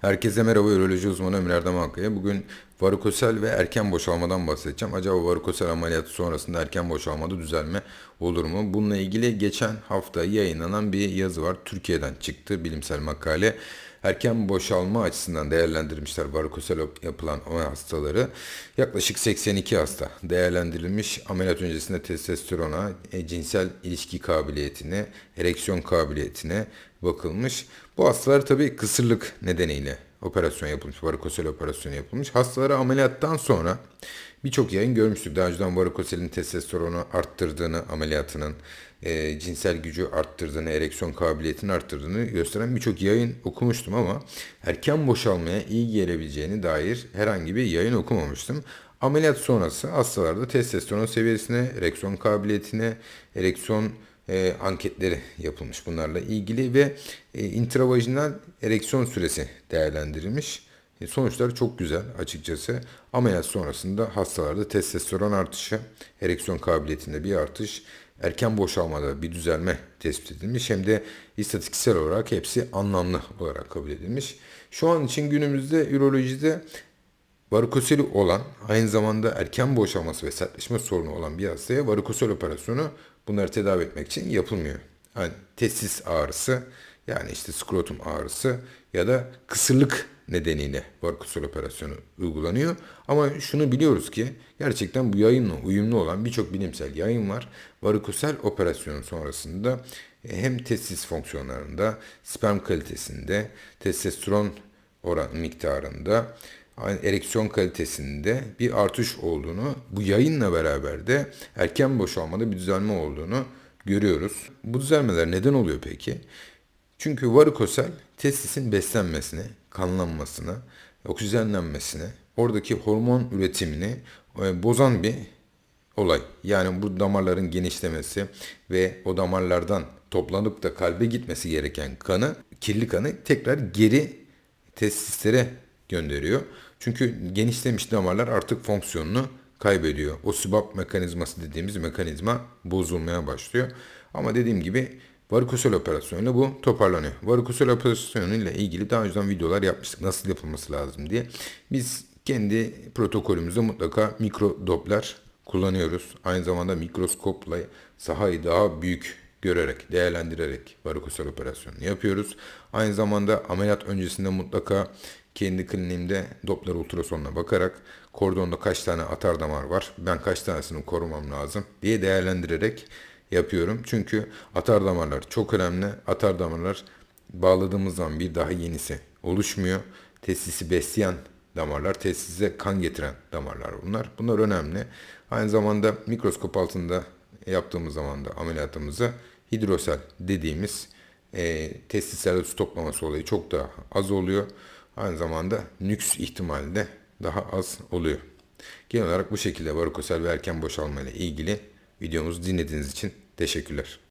Herkese merhaba, üroloji uzmanı Ömer Erdem Hakkaya. Bugün varikosel ve erken boşalmadan bahsedeceğim. Acaba varikosel ameliyatı sonrasında erken boşalmada düzelme olur mu? Bununla ilgili geçen hafta yayınlanan bir yazı var. Türkiye'den çıktı bilimsel makale. Erken boşalma açısından değerlendirmişler varikosel yapılan hastaları. Yaklaşık 82 hasta değerlendirilmiş. Ameliyat öncesinde testosterona, e, cinsel ilişki kabiliyetine, ereksiyon kabiliyetine bakılmış. Bu hastalar tabii kısırlık nedeniyle operasyon yapılmış, varikosel operasyonu yapılmış. Hastalara ameliyattan sonra birçok yayın görmüştük. Daha önceden varikoselin testosteronu arttırdığını, ameliyatının e, cinsel gücü arttırdığını, ereksiyon kabiliyetini arttırdığını gösteren birçok yayın okumuştum ama erken boşalmaya iyi gelebileceğini dair herhangi bir yayın okumamıştım. Ameliyat sonrası hastalarda testosteron seviyesine, ereksiyon kabiliyetine, ereksiyon e, anketleri yapılmış bunlarla ilgili ve e, intravajinal ereksiyon süresi değerlendirilmiş. E, sonuçlar çok güzel açıkçası. Ameliyat sonrasında hastalarda testosteron artışı, ereksiyon kabiliyetinde bir artış, erken boşalmada bir düzelme tespit edilmiş. Hem de istatistiksel olarak hepsi anlamlı olarak kabul edilmiş. Şu an için günümüzde ürolojide varikoseli olan, aynı zamanda erken boşalması ve sertleşme sorunu olan bir hastaya varikosel operasyonu bunları tedavi etmek için yapılmıyor. Yani testis ağrısı, yani işte skrotum ağrısı ya da kısırlık nedeniyle varikosel operasyonu uygulanıyor. Ama şunu biliyoruz ki gerçekten bu yayınla uyumlu olan birçok bilimsel yayın var. Varikosel operasyonun sonrasında hem testis fonksiyonlarında, sperm kalitesinde, testosteron oran miktarında, ereksiyon kalitesinde bir artış olduğunu, bu yayınla beraber de erken boşalmada bir düzelme olduğunu görüyoruz. Bu düzelmeler neden oluyor peki? Çünkü varikosel testisin beslenmesine, kanlanmasına, oksijenlenmesine, oradaki hormon üretimini e, bozan bir olay. Yani bu damarların genişlemesi ve o damarlardan toplanıp da kalbe gitmesi gereken kanı, kirli kanı tekrar geri testislere gönderiyor. Çünkü genişlemiş damarlar artık fonksiyonunu kaybediyor. O subap mekanizması dediğimiz mekanizma bozulmaya başlıyor. Ama dediğim gibi varikosel operasyonuyla bu toparlanıyor. Varikosel operasyonuyla ilgili daha önceden videolar yapmıştık. Nasıl yapılması lazım diye. Biz kendi protokolümüzde mutlaka mikro doppler kullanıyoruz. Aynı zamanda mikroskopla sahayı daha büyük görerek, değerlendirerek varikosel operasyonunu yapıyoruz. Aynı zamanda ameliyat öncesinde mutlaka kendi kliniğimde Doppler ultrasonuna bakarak kordonda kaç tane atar damar var, ben kaç tanesini korumam lazım diye değerlendirerek yapıyorum. Çünkü atar damarlar çok önemli. Atar damarlar bağladığımız zaman bir daha yenisi oluşmuyor. Testisi besleyen damarlar, testise kan getiren damarlar bunlar. Bunlar önemli. Aynı zamanda mikroskop altında yaptığımız zaman da ameliyatımızı hidrosel dediğimiz e, testislerde su toplaması olayı çok daha az oluyor. Aynı zamanda nüks ihtimali de daha az oluyor. Genel olarak bu şekilde varikosel ve erken boşalma ile ilgili videomuzu dinlediğiniz için teşekkürler.